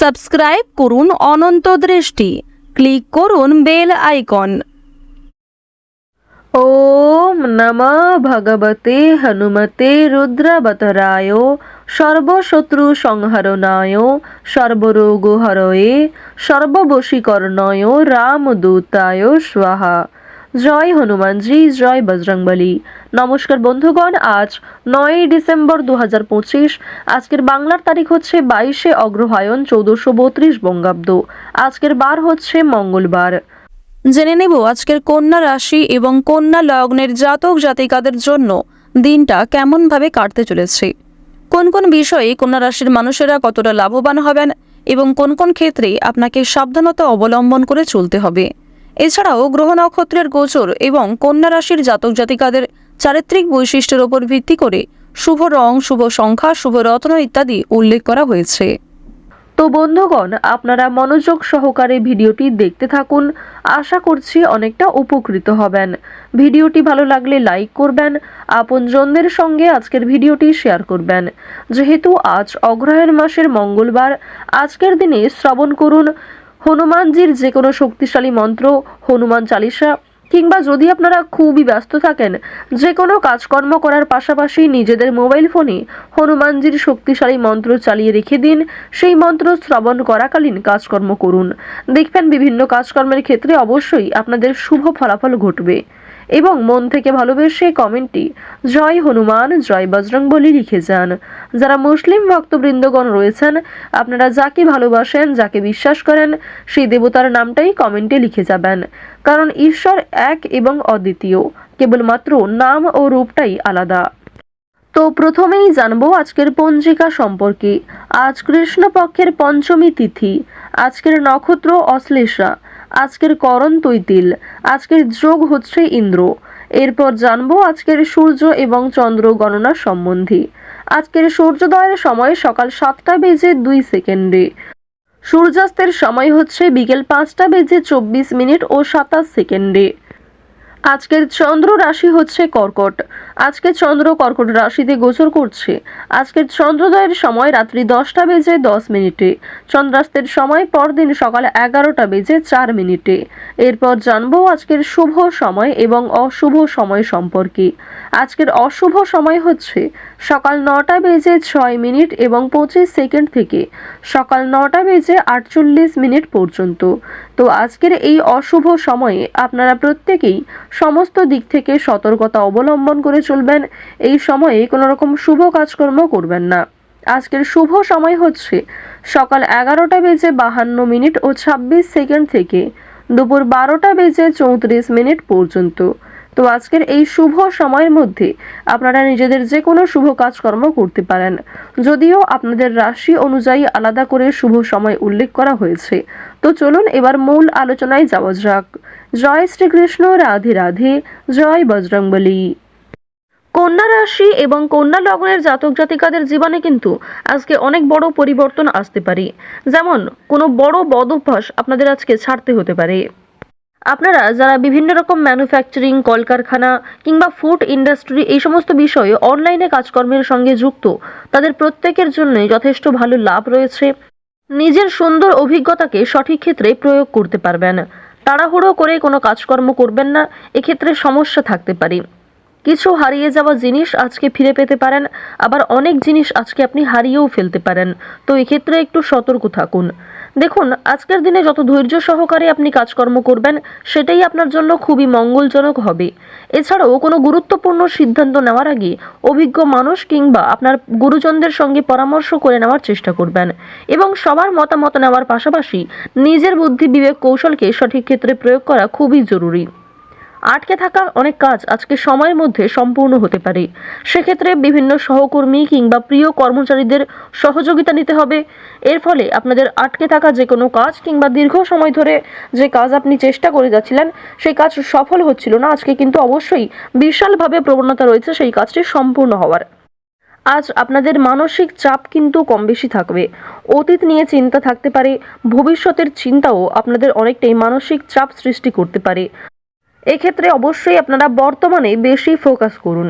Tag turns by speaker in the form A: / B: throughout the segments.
A: Subscribe করুন অনন্ত দৃষ্টি। Click করুন বেল আইকন।
B: ওম নমঃ ভগবতে হনুমতে রুদ্রবতরায় সর্বশত্রু সংহরণায় সর্বরোগ হরয়ে সর্ববশীকরণয় রামদূতায় স্বাহা। জয় হনুমানজি জয় বজরংবলী নমস্কার বন্ধুগণ, আজ নয়ই ডিসেম্বর দু হাজার পঁচিশ। আজকের বাংলার তারিখ হচ্ছে বাইশে অগ্রহায়ণ চৌদ্দশো বত্রিশ বঙ্গাব্দ। আজকের বার হচ্ছে মঙ্গলবার।
A: জেনে নেব আজকের কন্যা রাশি এবং কন্যা লগ্নের জাতক জাতিকাদের জন্য দিনটা কেমনভাবে কাটতে চলেছে। কোন কোন বিষয়ে কন্যা রাশির মানুষেরা কতটা লাভবান হবেন এবং কোন কোন ক্ষেত্রে আপনাকে সাবধানতা অবলম্বন করে চলতে হবে। এছাড়াও গ্রহ নক্ষত্রের গোচর এবং কন্যা রাশির জাতক জাতিকাদের চারিত্রিক বৈশিষ্ট্যের ওপর ভিত্তি করে শুভ রং, শুভ সংখ্যা, শুভ রত্ন ইত্যাদি উল্লেখ করা হয়েছে।
B: তো বন্ধুগণ, আপনারা মনোযোগ সহকারে ভিডিওটি দেখতে থাকুন। আশা করছি অনেকটা উপকৃত হবেন। ভিডিওটি ভালো লাগলে লাইক করবেন, আপনজনদের সঙ্গে আজকের ভিডিওটি শেয়ার করবেন। যেহেতু আজ অগ্রহায়ণ মাসের মঙ্গলবার, আজকের দিনে শ্রবণ করুন। হনুমানজির যে কোনো শক্তিশালী মন্ত্র, হনুমান চালিসা, কিংবা যদি আপনারা খুবই ব্যস্ত থাকেন যে কোনো কাজকর্ম করার পাশাপাশি নিজেদের মোবাইল ফোনে হনুমানজির শক্তিশালী মন্ত্র চালিয়ে রেখে দিন, সেই মন্ত্র শ্রবণ করাকালীন কাজকর্ম করুন। দেখবেন বিভিন্ন কাজকর্মের ক্ষেত্রে অবশ্যই আপনাদের শুভ ফলাফল ঘটবে। এবং মন থেকে ভালোবেসে কমেন্টটি, জয় হনুমান, জয় বজরং বলি লিখে যান। যারা মুসলিম ভক্তবৃন্দগণ রয়েছেন, আপনারা যাকে ভালোবাসেন, যাকে বিশ্বাস করেন, সেই দেবতার নামটাই কমেন্টে লিখে যাবেন। কারণ ঈশ্বর এক এবং অদ্বিতীয়, কেবলমাত্র নাম ও রূপটাই আলাদা। তো প্রথমেই জানব আজকের পঞ্জিকা সম্পর্কে। আজ কৃষ্ণপক্ষের পঞ্চমী তিথি। আজকের নক্ষত্র অশ্লেষা। আজকের করণ তৈতিল, আজকের যোগ হচ্ছে ইন্দ্র। এরপর জানব আজকের সূর্য এবং চন্দ্র গণনা সম্বন্ধে। আজকের সূর্যোদয়ের সময় সকাল সাতটা বেজে দুই সেকেন্ডে। সূর্যাস্তের সময় হচ্ছে বিকেল পাঁচটা বেজে চব্বিশ মিনিট ও সাতাশ সেকেন্ডে। আজকের চন্দ্র রাশি হচ্ছে কর্কট। আজকে চন্দ্র কর্কট রাশিতে গোচর করছে। আজকের চন্দ্রোদয়ের সময় রাত্রি দশটা বেজে দশ মিনিটে। চন্দ্রাস্তের সময় পরদিন সকাল এগারোটা বেজে চার মিনিটে। এরপর জানব আজকের শুভ সময় এবং অশুভ সময় সম্পর্কে। আজকের অশুভ সময় হচ্ছে সকাল নটা বেজে ছয় মিনিট এবং পঁচিশ সেকেন্ড থেকে সকাল নটা বেজে আটচল্লিশ মিনিট পর্যন্ত। তো আজকের এই অশুভ সময়ে আপনারা প্রত্যেকেই সমস্ত দিক থেকে সতর্কতা অবলম্বন করে চলবেন। এই সময়ে কোনো রকম শুভ কাজকর্ম করবেন না। আজকের শুভ সময় হচ্ছে সকাল এগারোটা বেজে বাহান্ন মিনিট ও ছাব্বিশ সেকেন্ড থেকে দুপুর বারোটা বেজে চৌত্রিশ মিনিট পর্যন্ত। তো আজকের এই শুভ সময়ের মধ্যে আপনারা নিজেদের যে কোনো শুভ কাজকর্ম করতে পারেন। যদিও আপনাদের রাশি অনুযায়ী আলাদা করে শুভ সময় উল্লেখ করা হয়েছে। তো চলুন এবার মূল আলোচনায় যাওয়া যাক। জয় শ্রীকৃষ্ণ, রাধে রাধে, জয় বজরংবলী। কন্যা রাশি এবং কন্যা লগ্নের জাতক জাতিকাদের জীবনে কিন্তু আজকে অনেক বড় পরিবর্তন আসতে পারে। যেমন কোনো বড় বদ অভ্যাস আপনাদের আজকে ছাড়তে হতে পারে। আপনারা যারা বিভিন্ন রকম ম্যানুফ্যাকচারিং কলকারখানা কিংবা ফুড ইন্ডাস্ট্রি এই সমস্ত বিষয়ে অনলাইনে কাজকর্মের সঙ্গে যুক্ত, তাদের প্রত্যেকের জন্যই যথেষ্ট ভালো লাভ রয়েছে। নিজের সুন্দর অভিজ্ঞতাকে সঠিক ক্ষেত্রে প্রয়োগ করতে পারবেন। তাড়াহুড়ো করে কোনো কাজকর্ম করবেন না, এক্ষেত্রে সমস্যা থাকতে পারে। কিছু হারিয়ে যাওয়া জিনিস আজকে ফিরে পেতে পারেন, আবার অনেক জিনিস আজকে আপনি হারিয়েও ফেলতে পারেন। তো এক্ষেত্রে একটু সতর্ক থাকুন। দেখুন, আজকের দিনে যত ধৈর্য সহকারে আপনি কাজকর্ম করবেন, সেটাই আপনার জন্য খুবই মঙ্গলজনক হবে। এছাড়াও কোনো গুরুত্বপূর্ণ সিদ্ধান্ত নেওয়ার আগে অভিজ্ঞ মানুষ কিংবা আপনার গুরুজনদের সঙ্গে পরামর্শ করে নেওয়ার চেষ্টা করবেন এবং সবার মতামত নেওয়ার পাশাপাশি নিজের বুদ্ধি বিবেক কৌশলকে সঠিক ক্ষেত্রে প্রয়োগ করা খুবই জরুরি। আটকে থাকা অনেক কাজ আজকে সময়ের মধ্যে সম্পূর্ণ হতে পারে। সেক্ষেত্রে বিভিন্ন সহকর্মী কিংবা প্রিয় কর্মচারীদের সহযোগিতা নিতে হবে। এর ফলে আপনাদের আটকে থাকা যে কোনো কাজ কিংবা দীর্ঘ সময় ধরে যে কাজ আপনি চেষ্টা করে যাচ্ছিলেন, সেই কাজ সফল হচ্ছিল না। আজকে কিন্তু অবশ্যই বিশালভাবে প্রবণতা রয়েছে সেই কাজটি সম্পূর্ণ হওয়ার। আজ আপনাদের মানসিক চাপ কিন্তু কম বেশি থাকবে। অতীত নিয়ে চিন্তা থাকতে পারে, ভবিষ্যতের চিন্তাও আপনাদের অনেকটাই মানসিক চাপ সৃষ্টি করতে পারে। এক্ষেত্রে অবশ্যই আপনারা বর্তমানে বেশি ফোকাস করুন।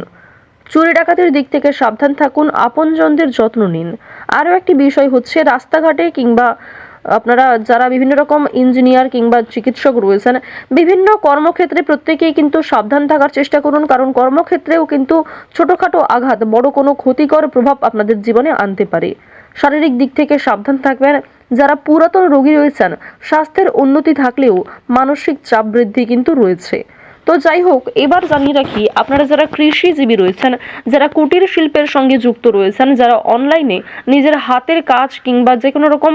B: চুরি ডাকাতির দিক থেকে সাবধান থাকুন, আপনজনদের যত্ন নিন। আরও একটি বিষয় হচ্ছে রাস্তাঘাটে কিংবা আপনারা যারা বিভিন্ন রকম ইঞ্জিনিয়ার কিংবা চিকিৎসক রয়েছেন, বিভিন্ন কর্মক্ষেত্রে প্রত্যেকেই কিন্তু সাবধান থাকার চেষ্টা করুন, কারণ কর্মক্ষেত্রেও কিন্তু ছোটোখাটো আঘাত বড় কোনো ক্ষতিকর প্রভাব আপনাদের জীবনে আনতে পারে। শারীরিক দিক থেকে সাবধান থাকবেন যারা পুরাতন রোগী রয়েছেন, স্বাস্থ্যের উন্নতি থাকলেও মানসিক চাপ বৃদ্ধি কিন্তু রয়েছে। তো যাই হোক, এবার জানিয়ে রাখি, আপনারা যারা কৃষিজীবী রয়েছেন, যারা কুটির শিল্পের সঙ্গে যুক্ত রয়েছেন, যারা অনলাইনে নিজের হাতের কাজ কিংবা যে কোনো রকম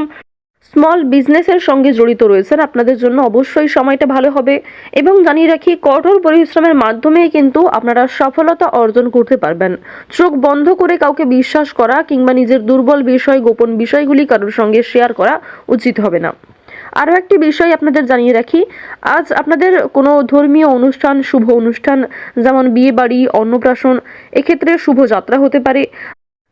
B: স্মল বিজনেসের সঙ্গে জড়িত রয়েছেন। আপনাদের জন্য অবশ্যই সময়টা ভালো হবে এবং জানিয়ে রাখি, কঠোর পরিশ্রমের মাধ্যমেই কিন্তু আপনারা সফলতা অর্জন করতে পারবেন। চোখ বন্ধ করে কাউকে বিশ্বাস করা কিংবা নিজের দুর্বল বিষয়, গোপন বিষয়গুলি কারোর সঙ্গে শেয়ার করা উচিত হবে না। আরও একটি বিষয় আপনাদের জানিয়ে রাখি, আজ আপনাদের কোনো ধর্মীয় অনুষ্ঠান, শুভ অনুষ্ঠান, যেমন বিয়ে বাড়ি, অন্নপ্রাশন, এক্ষেত্রে শুভ যাত্রা হতে পারে।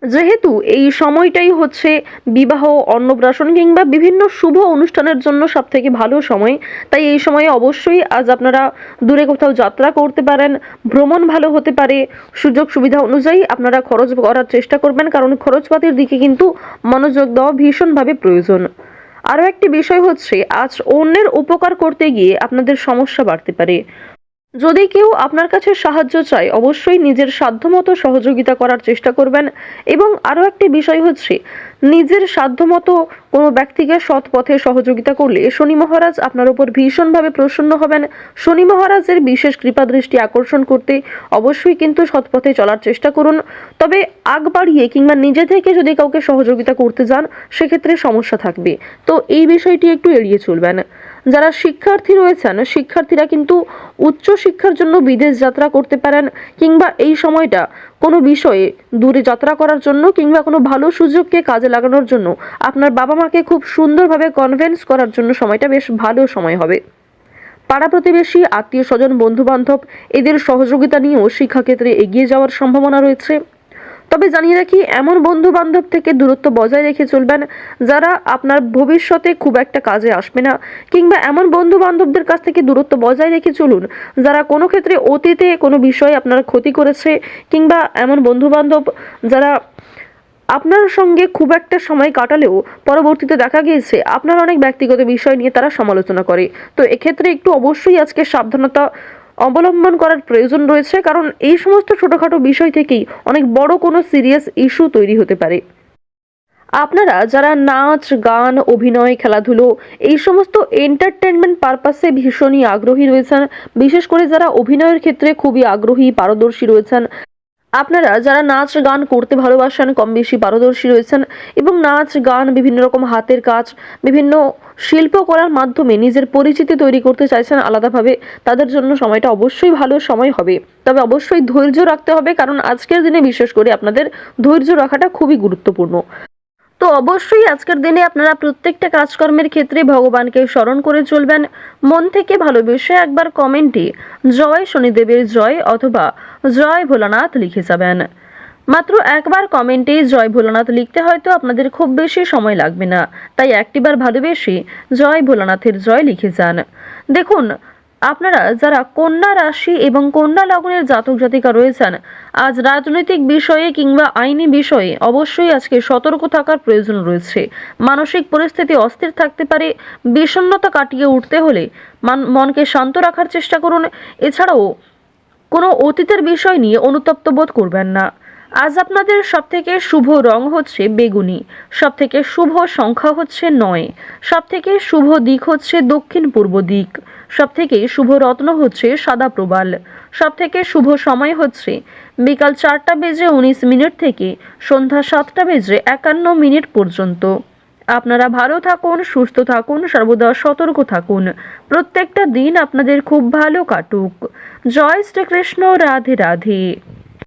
B: যেহেতু এই সময়টাই হচ্ছে বিবাহ, অন্নপ্রাশন কিংবা বিভিন্ন শুভ অনুষ্ঠানের জন্য সব থেকে ভালো সময়। তাই এই সময়ে অবশ্যই আজ আপনারা দূরে কোথাও যাত্রা করতে পারেন, ভ্রমণ ভালো হতে পারে, সুযোগ সুবিধা অনুযায়ী আপনারা খরচ করার চেষ্টা করবেন, কারণ খরচপাতির দিকে কিন্তু মনোযোগ দেওয়া ভীষণভাবে প্রয়োজন। আরও একটি বিষয় হচ্ছে, আজ অন্যের উপকার করতে গিয়ে আপনাদের সমস্যা বাড়তে পারে। যদি কেউ আপনার কাছে সাহায্য চায়, অবশ্যই নিজের সাধ্যমতো সহযোগিতা করার চেষ্টা করবেন। এবং আরও একটি বিষয় হচ্ছে, নিজের সাধ্যমতো কোনো ব্যক্তিকে সৎ পথে সহযোগিতা করলে শনি মহারাজ আপনার উপর ভীষণভাবে প্রসন্ন হবেন। শনি মহারাজের বিশেষ কৃপা দৃষ্টি আকর্ষণ করতে অবশ্যই কিন্তু সৎ পথে চলার চেষ্টা করুন। তবে আগ বাড়িয়ে কিংবা নিজে থেকে যদি কাউকে সহযোগিতা করতে যান, সেক্ষেত্রে সমস্যা থাকবে। তো এই বিষয়টি একটু এড়িয়ে চলবেন। যারা শিক্ষার্থী রয়েছেন, শিক্ষার্থীরা কিন্তু উচ্চ শিক্ষার জন্য বিদেশ যাত্রা করতে পারেন কিংবা এই সময়টা কোনো বিষয়ে দূরে যাত্রা করার জন্য কিংবা কোনো ভালো সুযোগকে কাজে লাগানোর জন্য আপনার বাবা মাকে খুব সুন্দরভাবে কনভেন্স করার জন্য সময়টা বেশ ভালো সময় হবে। পাড়া প্রতিবেশী আত্মীয় স্বজন বন্ধু বান্ধব এদের সহযোগিতা নিয়েও শিক্ষাক্ষেত্রে এগিয়ে যাওয়ার সম্ভাবনা রয়েছে। তবে জানিয়ে রাখি, এমন বন্ধু বান্ধব থেকে দূরত্ব বজায় রেখে চলবেন যারা আপনার ভবিষ্যতে খুব একটা কাজে আসবে না। কিংবা এমন বন্ধু বান্ধবদের কাছ থেকে দূরত্ব বজায় রেখে চলুন, যারা কোনো ক্ষেত্রে অতীতে কোনো বিষয়ে আপনার ক্ষতি করেছে। কিংবা এমন বন্ধু বান্ধব যারা আপনার সঙ্গে খুব একটা সময় কাটালেও পরবর্তীতে দেখা গিয়েছে, আপনার অনেক ব্যক্তিগত বিষয় নিয়ে তারা সমালোচনা করে। তো এক্ষেত্রে একটু অবশ্যই আজকে সাবধানতা অবলম্বন করার প্রয়োজন রয়েছে, কারণ এই সমস্ত ছোটখাটো বিষয় থেকেই অনেক বড় কোনো সিরিয়াস ইস্যু তৈরি হতে পারে। আপনারা যারা নাচ, গান, অভিনয়, খেলাধুলো, এই সমস্ত এন্টারটেনমেন্ট পারপাসে ভীষণই আগ্রহী রয়েছেন, বিশেষ করে যারা অভিনয়ের ক্ষেত্রে খুবই আগ্রহী, পারদর্শী রয়েছেন আপনারা যারা নাচ গান করতে ভালোবাসেন, কম বেশি পারদর্শী রয়েছেন এবং নাচ গান বিভিন্ন রকম হাতের কাজ, বিভিন্ন শিল্প করার মাধ্যমে নিজের পরিচিতি তৈরি করতে চাইছেন আলাদাভাবে, তাদের জন্য সময়টা অবশ্যই ভালো সময় হবে। তবে অবশ্যই ধৈর্য রাখতে হবে, কারণ আজকের দিনে বিশেষ করে আপনাদের ধৈর্য রাখাটা খুবই গুরুত্বপূর্ণ। তো অবশ্যই আজকের দিনে আপনারা প্রত্যেকটা কাজকর্মের ক্ষেত্রে ভগবানকে স্মরণ করে চলবেন। মন থেকে ভালোবেসে একবার কমেন্টে, জয় শনিদেবের জয় অথবা জয় ভোলানাথ লিখে যাবেন। মাত্র একবার কমেন্টে জয় ভোলানাথ লিখতে হয়তো আপনাদের খুব বেশি সময় লাগবে না। তাই একটিবার ভালোবেসে জয় ভোলানাথের জয় লিখে যান। দেখুন, আপনারা যারা কন্যা রাশি এবং কন্যা লগ্নের জাতক জাতিকা রয়েছেন, আজ রাজনৈতিক বিষয়ে কিংবা আইনি বিষয়ে অবশ্যই আজকে সতর্ক থাকার প্রয়োজন রয়েছে। মানসিক পরিস্থিতি অস্থির থাকতে পারে, বিষণ্ণতা কাটিয়ে উঠতে হলে মান- মনকে শান্ত রাখার চেষ্টা করুন। এছাড়াও কোনো অতীতের বিষয় নিয়ে অনুতপ্ত বোধ করবেন না। আজ আপনাদের সবথেকে শুভ রং হচ্ছে বেগুনি, সবথেকে শুভ সংখ্যা হচ্ছে নয়, সবথেকে শুভ দিক হচ্ছে দক্ষিণ পূর্ব দিক, সবথেকে শুভ রত্ন হচ্ছে সাদা প্রবাল, সবথেকে শুভ সময় হচ্ছে বিকাল চারটা বেজে উনিশ মিনিট থেকে সন্ধ্যা সাতটা বেজে একান্ন মিনিট পর্যন্ত। আপনারা ভালো থাকুন, সুস্থ থাকুন, সর্বদা সতর্ক থাকুন। প্রত্যেকটা দিন আপনাদের খুব ভালো কাটুক। জয় শ্রীকৃষ্ণ, রাধে রাধে।